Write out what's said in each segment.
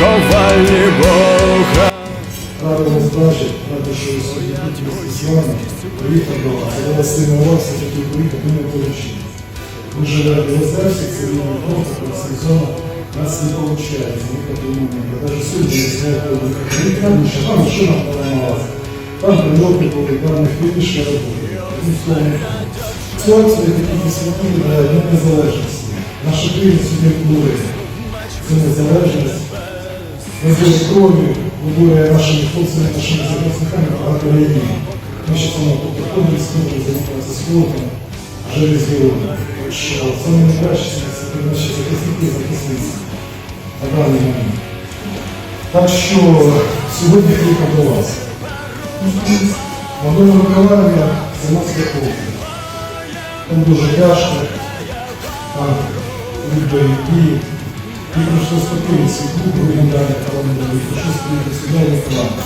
Наш ковальні Бога. Вас бачити, радий, що ви сьогодні з вами. До вас. Я вас сильно вас, я хотів приїхати, ми не вийшли. Ми живе в Єлизавці, це фронт, це зона. Нас не виходить, їхати в Умані. Я навіть сьогодні не знаю, коли виїхати. Рік раніше, там машина поламалася. Там прильоти були, там не фініші робили. Ну, словом, Хлопці, які для незалежності. Наша країна сьогодні впливає. Це незалежність. Кров'ю, ми були нашими хлопцями, нашими захисниками багато районів. Ми ще саме приходили з кров'ю, займалися спортом, героями. Так що саме найкраще це наші захисники і захисниці на даний момент. Так що сьогодні приїхав до вас. Мадонна Миколаївна зима святого. Там дуже тяжко, там люди дії. І прийшло спокійно свій клуб громадяни парламенту, і прийшло спокійно сюди і Миколаїв.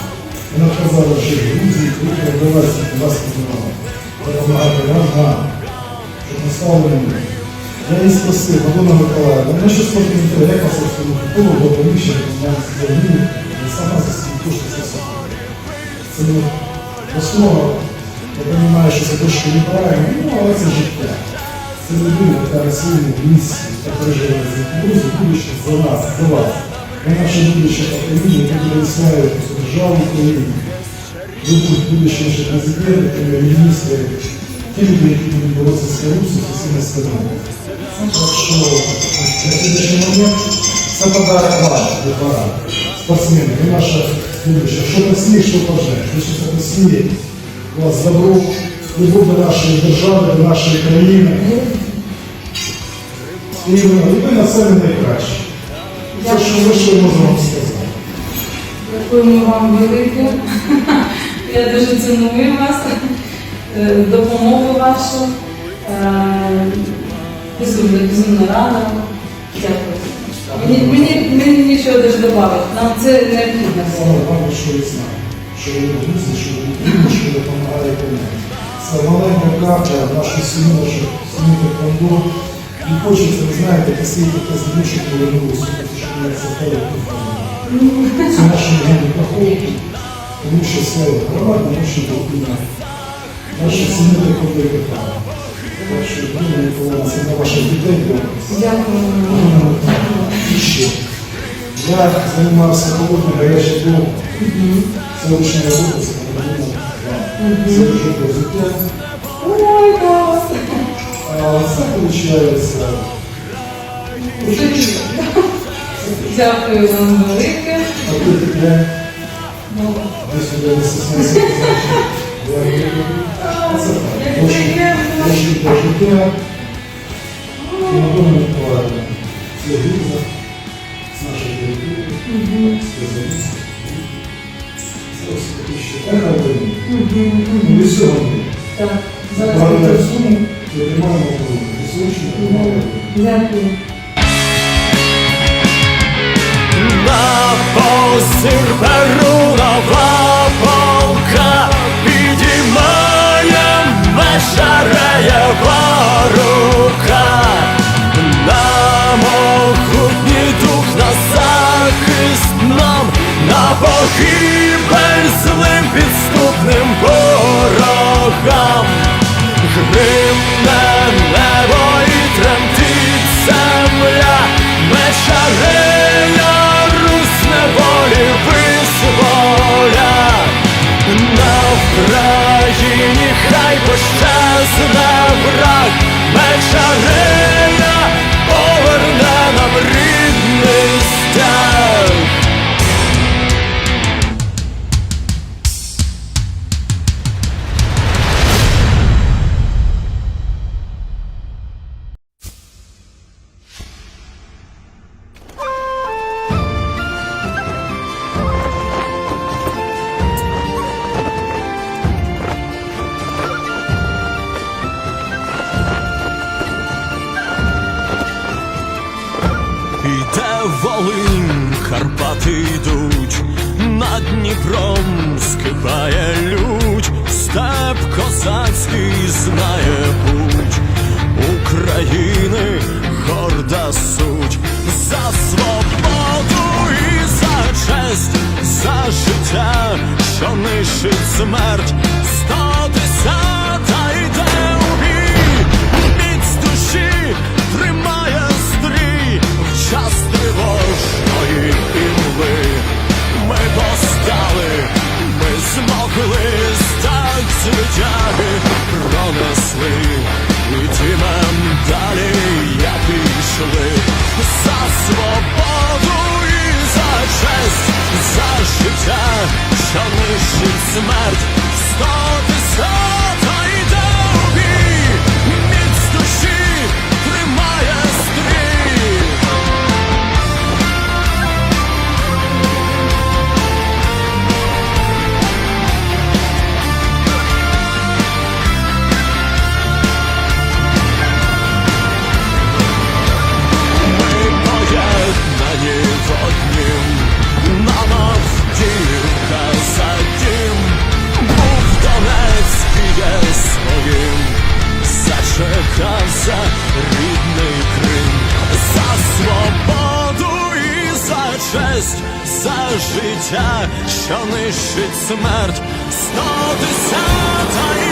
Вона казала, що Грузії, група вдалася вас піднімала. Допомагати нам, нам, щоб стали ми. Я її спросив, Мадонна Миколаївна, ну що спортивний тренер, як вас розповів, кого до приміщення, нам звернув, і сама за свої кошти все. Це основа, я розумію, що це трошки неправильно, ну, але це життя. Це людина, яка на своєму місці, яка переживає за друзі, будучи за нас, за вас. Ми наше будуще покоління, яке буде відславити цю державу Україну. Ви будете будучи наші президенти, прем'єр-міністри, ті люди, які будуть боротися з корупцією, з усіма сторони. Так що на сьогоднішній момент це подарок вам, вибора, спортсмени, ви наше будуще. Що посіє, що пожне, що це посіє, у вас добро, любов до нашої держави, до нашої країни. І ви, і на себе найкраще. Це що ви що можемо вам сказати. Дякуємо вам велике. Я дуже ціную вас, е, допомогу вашу. Е, Безумно, безумно рада. Дякую. Мені, мені, мені нічого дуже додати. Нам це необхідно. Саме головне, що ви знаєте, що ви друзі, що ви Це маленька капля в нашу сім'ю Таеквондо. І хочеться, ви знаєте, посіяти те землю, щоб повернулося, тому що ми це Це наші люди проходять, тому що слава громада, наші Україна, наші сім'ї і Китаю. Так що думаю, коли це на ваших дітей. Дякую. І ще. Я займався холодним гарячим домом. Це ручна робота, дуже життя. Ой, це виходить. Дякую вам велике. А ти таке, десь сюди не люблю. Це так. Для життя. І на Ми. Так, витримаємо оборону. Височно. Дякую. На посір перунова полка підіймає Мешареєва рука. На могутній дух на захист нам, на погибель На Вкраїні хай пощезне враг, Мешарея Іде Волинь, Карпати йдуть, над Дніпром скипає лють, степ козацький знає путь. України, горда суть. За свободу і за честь, за життя, що нищить смерть, Jared. Життя, що нищить смерть, сто десята